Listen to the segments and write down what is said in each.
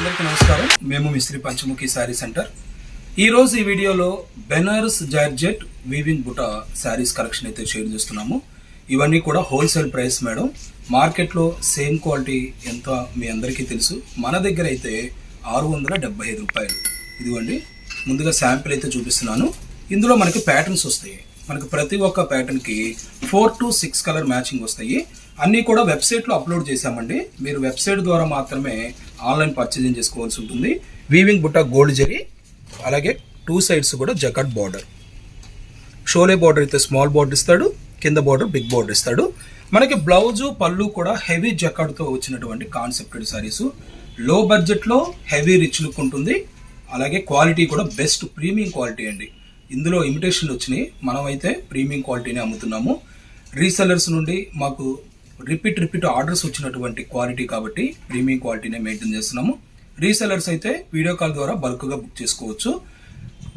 అందరికీ నమస్కారం. మేము మిశ్రీ పంచముఖి శారీ సెంటర్. ఈరోజు ఈ వీడియోలో బెనారస్ జార్జెట్ వీవింగ్ బుటా శారీస్ కలెక్షన్ అయితే షేర్ చేస్తున్నాము. ఇవన్నీ కూడా హోల్సేల్ ప్రైస్ మేడం. మార్కెట్లో సేమ్ క్వాలిటీ ఎంత మీ అందరికీ తెలుసు. మన దగ్గర అయితే ఆరు వందల డెబ్బై ఐదు రూపాయలు. ఇదిగోండి ముందుగా శాంపిల్ అయితే చూపిస్తున్నాను. ఇందులో మనకి ప్యాటర్న్స్ వస్తాయి. మనకు ప్రతి ఒక్క ప్యాటర్న్కి four to six colour matching వస్తాయి. అన్నీ కూడా వెబ్సైట్లో అప్లోడ్ చేశామండి. మీరు వెబ్సైట్ ద్వారా మాత్రమే ఆన్లైన్ పర్చేజింగ్ చేసుకోవాల్సి ఉంటుంది. వీవింగ్ బుట్ట గోల్డ్ జరీ అలాగే టూ సైడ్స్ కూడా జకట్ బార్డర్. షోలే బార్డర్ అయితే స్మాల్ బార్డర్ ఇస్తాడు కింద బార్డర్ బిగ్ బార్డర్ ఇస్తాడు. మనకి బ్లౌజు పళ్ళు కూడా హెవీ జకాడ్తో వచ్చినటువంటి కాన్సెప్టెడ్ సారీస్. లో బడ్జెట్లో హెవీ రిచ్ లుక్ ఉంటుంది. అలాగే క్వాలిటీ కూడా బెస్ట్ ప్రీమియం క్వాలిటీ అండి. ఇందులో ఇమిటేషన్లు వచ్చినాయి. మనమైతే ప్రీమియం క్వాలిటీని అమ్ముతున్నాము. రీసెలర్స్ నుండి మాకు రిపీట్ రిపీట్ ఆర్డర్స్ వచ్చినటువంటి క్వాలిటీ కాబట్టి ప్రీమియం క్వాలిటీనే మెయింటైన్ చేస్తున్నాము. రీసెలర్స్ అయితే వీడియో కాల్ ద్వారా బల్క్గా బుక్ చేసుకోవచ్చు.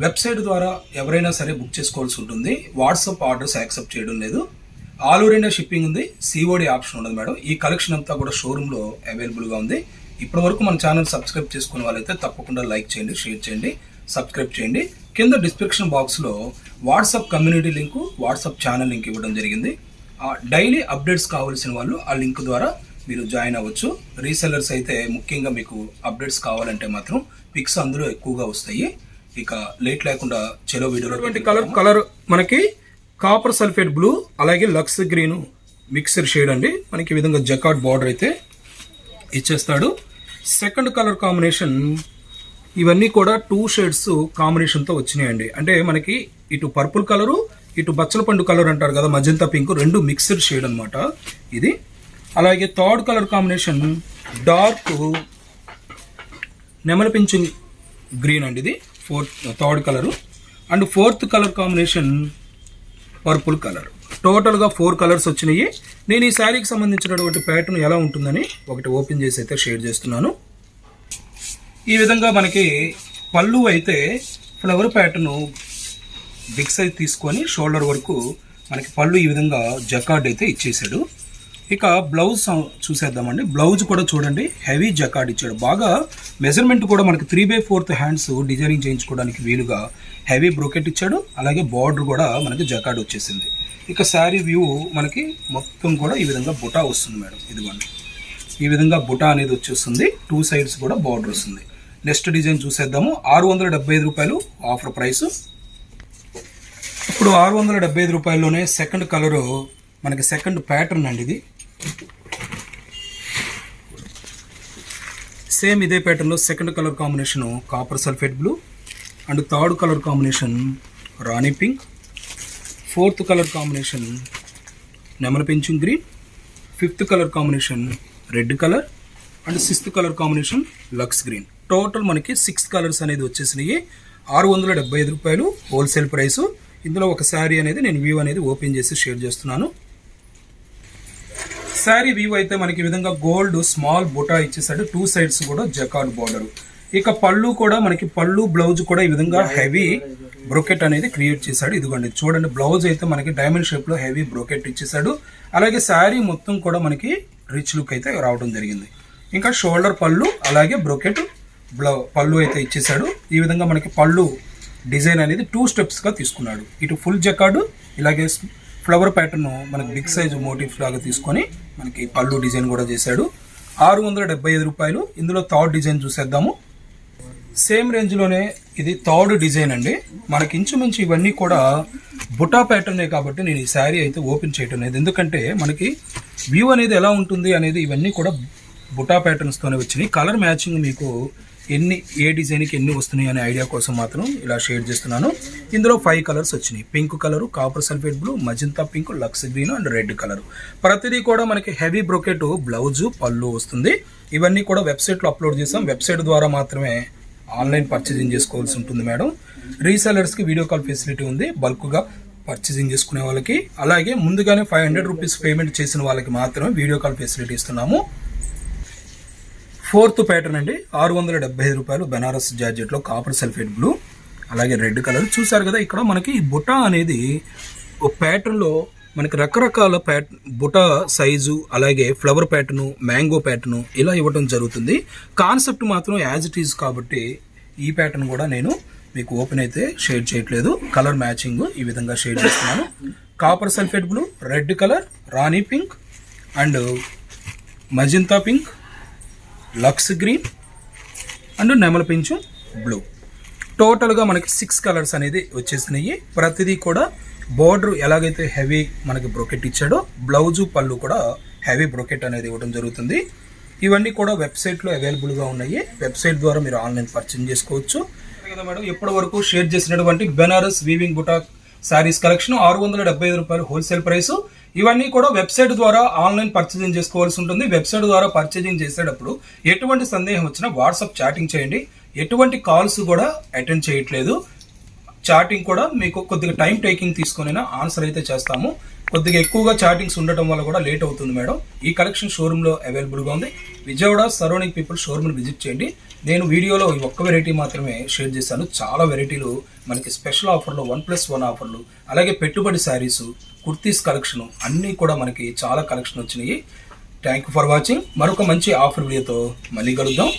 వెబ్సైట్ ద్వారా ఎవరైనా సరే బుక్ చేసుకోవాల్సి ఉంటుంది. వాట్సాప్ ఆర్డర్స్ యాక్సెప్ట్ చేయడం లేదు. ఆల్ ఓవర్ ఇండియా షిప్పింగ్ ఉంది. సిఓడి ఆప్షన్ ఉండదు మేడం. ఈ కలెక్షన్ అంతా కూడా షోరూంలో అవైలబుల్గా ఉంది. ఇప్పటివరకు మన ఛానల్ సబ్స్క్రైబ్ చేసుకునే వాళ్ళైతే తప్పకుండా లైక్ చేయండి షేర్ చేయండి సబ్స్క్రైబ్ చేయండి. కింద డిస్క్రిప్షన్ బాక్స్లో WhatsApp community link WhatsApp channel link ఇవ్వడం జరిగింది. డైలీ అప్డేట్స్ కావాల్సిన వాళ్ళు ఆ లింక్ ద్వారా మీరు జాయిన్ అవ్వచ్చు. రీసెల్లర్స్ అయితే ముఖ్యంగా మీకు అప్డేట్స్ కావాలంటే మాత్రం పిక్స్ అందులో ఎక్కువగా వస్తాయి. ఇక లేట్ లేకుండా చెలో వీడియోలో కలర్ కలర్ మనకి కాపర్ సల్ఫేట్ బ్లూ అలాగే లక్స్ గ్రీన్ మిక్సర్ షేడ్ అండి. మనకి ఈ విధంగా జకాట్ బార్డర్ అయితే ఇచ్చేస్తాడు. సెకండ్ కలర్ కాంబినేషన్ ఇవన్నీ కూడా టూ షేడ్స్ కాంబినేషన్తో వచ్చినాయండి. అంటే మనకి ఇటు పర్పుల్ కలరు ఇటు బచ్చల పండు కలర్ అంటారు కదా మజంతా పింక్ రెండు మిక్స్డ్ షేడ్ అనమాట ఇది. అలాగే థర్డ్ కలర్ కాంబినేషన్ డార్క్ నెమల పింఛు గ్రీన్ అండి ఇది fourth third colour. And fourth colour combination purple colour. టోటల్గా ఫోర్ కలర్స్ వచ్చినాయి. నేను ఈ శారీకి సంబంధించినటువంటి ప్యాటర్న్ ఎలా ఉంటుందని ఒకటి ఓపెన్ చేసి అయితే షేర్ చేస్తున్నాను. ఈ విధంగా మనకి పళ్ళు అయితే ఫ్లవర్ ప్యాటర్న్ బిగ్ సైజ్ తీసుకొని షోల్డర్ వరకు మనకి పళ్ళు ఈ విధంగా జకార్డ్ అయితే ఇచ్చేసాడు. ఇక బ్లౌజ్ చూసేద్దామండి. బ్లౌజ్ కూడా చూడండి. హెవీ జకార్డ్ ఇచ్చాడు. బాగా మెజర్మెంట్ కూడా మనకి three by fourth hands designing చేయించుకోవడానికి వీలుగా హెవీ బ్రోకెట్ ఇచ్చాడు. అలాగే బార్డర్ కూడా మనకి జకార్డ్ వచ్చేసింది. ఇక శారీ వ్యూ మనకి మొత్తం కూడా ఈ విధంగా బుటా వస్తుంది మేడం. ఇదిగోండి. ఈ విధంగా బుటా అనేది వచ్చేస్తుంది. టూ సైడ్స్ కూడా బార్డర్ వస్తుంది. నెక్స్ట్ డిజైన్ చూసేద్దాము. ఆరు వందల డెబ్బై ఐదు రూపాయలు ఆఫర్ ప్రైస్. ఇప్పుడు ఆరు వందల డెబ్బై ఐదు రూపాయల్లోనే సెకండ్ కలరు మనకి సెకండ్ ప్యాటర్న్ అండి ఇది. సేమ్ ఇదే ప్యాటర్న్లో second colour combination copper sulphate blue and third colour combination Rani pink fourth colour combination నెమల fencing green fifth colour combination red colour and sixth colour combination Lux green. Total మనకి six colours అనేది వచ్చేసినాయి. ఆరు వందల డెబ్బై ఐదు రూపాయలు wholesale price. ఇందులో ఒక శారీ అనేది నేను వ్యూ అనేది ఓపెన్ చేసి షేర్ చేస్తున్నాను. శారీ వ్యూ అయితే మనకి ఈ విధంగా గోల్డ్ స్మాల్ బుటా ఇచ్చేసాడు టూ సైడ్స్ కూడా జకార్డ్ బార్డర్. ఇక పళ్ళు కూడా మనకి పళ్ళు బ్లౌజ్ కూడా ఈ విధంగా హెవీ బ్రోకెట్ అనేది క్రియేట్ చేశాడు. ఇదిగోండి చూడండి బ్లౌజ్ అయితే మనకి డైమండ్ షేప్లో హెవీ బ్రోకెట్ ఇచ్చేసాడు అలాగే శారీ మొత్తం కూడా మనకి రిచ్ లుక్ అయితే రావడం జరిగింది. ఇంకా షోల్డర్ పళ్ళు అలాగే బ్రోకెట్ బ్లౌ పళ్ళు అయితే ఇచ్చేసాడు ఈ విధంగా మనకి పళ్ళు డిజైన్ అనేది టూ స్టెప్స్గా తీసుకున్నాడు. ఇటు ఫుల్ జకాడు ఇలాగే ఫ్లవర్ ప్యాటర్న్ మనకి బిగ్ సైజ్ మోటివ్స్ లాగా తీసుకొని మనకి పళ్ళు డిజైన్ కూడా చేశాడు. ఆరు వందల డెబ్బై ఐదు రూపాయలు. ఇందులో థర్డ్ డిజైన్ చూసేద్దాము. సేమ్ రేంజ్లోనే ఇది థర్డ్ డిజైన్ అండి. మనకి ఇంచుమించు ఇవన్నీ కూడా బుటా ప్యాటర్నే కాబట్టి నేను ఈ శారీ అయితే ఓపెన్ చేయటం లేదు. ఎందుకంటే మనకి వ్యూ అనేది ఎలా ఉంటుంది అనేది ఇవన్నీ కూడా బుటా ప్యాటర్న్స్తోనే వచ్చినాయి. కలర్ మ్యాచింగ్ మీకు ఎన్ని ఏ డిజైన్కి ఎన్ని వస్తున్నాయి అనే ఐడియా కోసం మాత్రం ఇలా షేర్ చేస్తున్నాను. ఇందులో ఫైవ్ కలర్స్ వచ్చినాయి. Pink colour copper sulphate blue magenta pink Lux green and red colour ప్రతిదీ కూడా మనకి హెవీ బ్రొకెట్ బ్లౌజు పళ్ళు వస్తుంది. ఇవన్నీ కూడా వెబ్సైట్లో అప్లోడ్ చేసాం వెబ్సైట్ ద్వారా మాత్రమే ఆన్లైన్ పర్చేసింగ్ చేసుకోవాల్సి ఉంటుంది మేడం. రీసెలర్స్కి వీడియో కాల్ ఫెసిలిటీ ఉంది. బల్క్గా పర్చేసింగ్ చేసుకునే వాళ్ళకి. అలాగే ముందుగానే ఫైవ్ హండ్రెడ్ రూపీస్ పేమెంట్ చేసిన వాళ్ళకి మాత్రమే వీడియో కాల్ ఫెసిలిటీ ఇస్తున్నాము. ఫోర్త్ ప్యాటర్న్ అండి. ఆరు వందల డెబ్బై ఐదు రూపాయలు బెనారస్ జార్జెట్లో కాపర్ సల్ఫేట్ బ్లూ అలాగే రెడ్ కలర్. చూసారు కదా ఇక్కడ మనకి బుట్ట బుటా అనేది ఒక ప్యాటర్న్లో మనకి రకరకాల ప్యాట్ బుట సైజు అలాగే ఫ్లవర్ ప్యాటర్ను మ్యాంగో ప్యాటర్ను ఇలా ఇవ్వడం జరుగుతుంది. కాన్సెప్ట్ మాత్రం యాజ్ ఇట్ ఈజ్ కాబట్టి ఈ ప్యాటర్న్ కూడా నేను మీకు ఓపెన్ అయితే షేడ్ చేయట్లేదు. కలర్ మ్యాచింగ్ ఈ విధంగా షేడ్ చేస్తున్నాను. Copper sulphate blue red colour Rani pink and magenta pink Lux green and నెమల పించు బ్లూ. టోటల్గా మనకి సిక్స్ కలర్స్ అనేది వచ్చేసినాయి. ప్రతిదీ కూడా బోర్డర్ ఎలాగైతే హెవీ మనకి బ్రొకెట్ ఇచ్చాడో బ్లౌజు పళ్ళు కూడా హెవీ బ్రొకెట్ అనేది ఇవ్వడం జరుగుతుంది. ఇవన్నీ కూడా వెబ్సైట్లో అవైలబుల్గా ఉన్నాయి. వెబ్సైట్ ద్వారా మీరు ఆన్లైన్ పర్చేజ్ చేసుకోవచ్చు. కదా మేడం ఇప్పటి వరకు షేర్ చేసినటువంటి బెనారస్ వీవింగ్ బుటాక్ శారీస్ కలెక్షన్ ఆరు వందల డెబ్బై ఐదు రూపాయలు హోల్సేల్ ప్రైస్. ఇవన్నీ కూడా వెబ్సైట్ ద్వారా ఆన్లైన్ పర్చేజింగ్ చేసుకోవాల్సి ఉంటుంది. వెబ్సైట్ ద్వారా పర్చేజింగ్ చేసేటప్పుడు ఎటువంటి సందేహం వచ్చినా వాట్సాప్ చాటింగ్ చేయండి. ఎటువంటి కాల్స్ కూడా అటెండ్ చేయట్లేదు. చాటింగ్ కూడా మీకు కొద్దిగా టైం టేకింగ్ తీసుకుని ఆన్సర్ అయితే చేస్తాము. కొద్దిగా ఎక్కువగా చాటింగ్స్ ఉండటం వల్ల కూడా లేట్ అవుతుంది మేడం. ఈ కలెక్షన్ షోరూంలో అవైలబుల్గా ఉంది. విజయవాడ సరౌండింగ్ పీపుల్ షోరూమ్ని విజిట్ చేయండి. నేను వీడియోలో ఈ ఒక్క వెరైటీ మాత్రమే షేర్ చేశాను. చాలా వెరైటీలు మనకి స్పెషల్ ఆఫర్లు వన్ ప్లస్ వన్ ఆఫర్లు అలాగే పెట్టుబడి శారీస్ కుర్తీస్ కలెక్షన్ అన్నీ కూడా మనకి చాలా కలెక్షన్ వచ్చినాయి. థ్యాంక్ యూ ఫర్ వాచింగ్ మరొక మంచి ఆఫర్ వీడియోతో మళ్ళీ కలుద్దాం.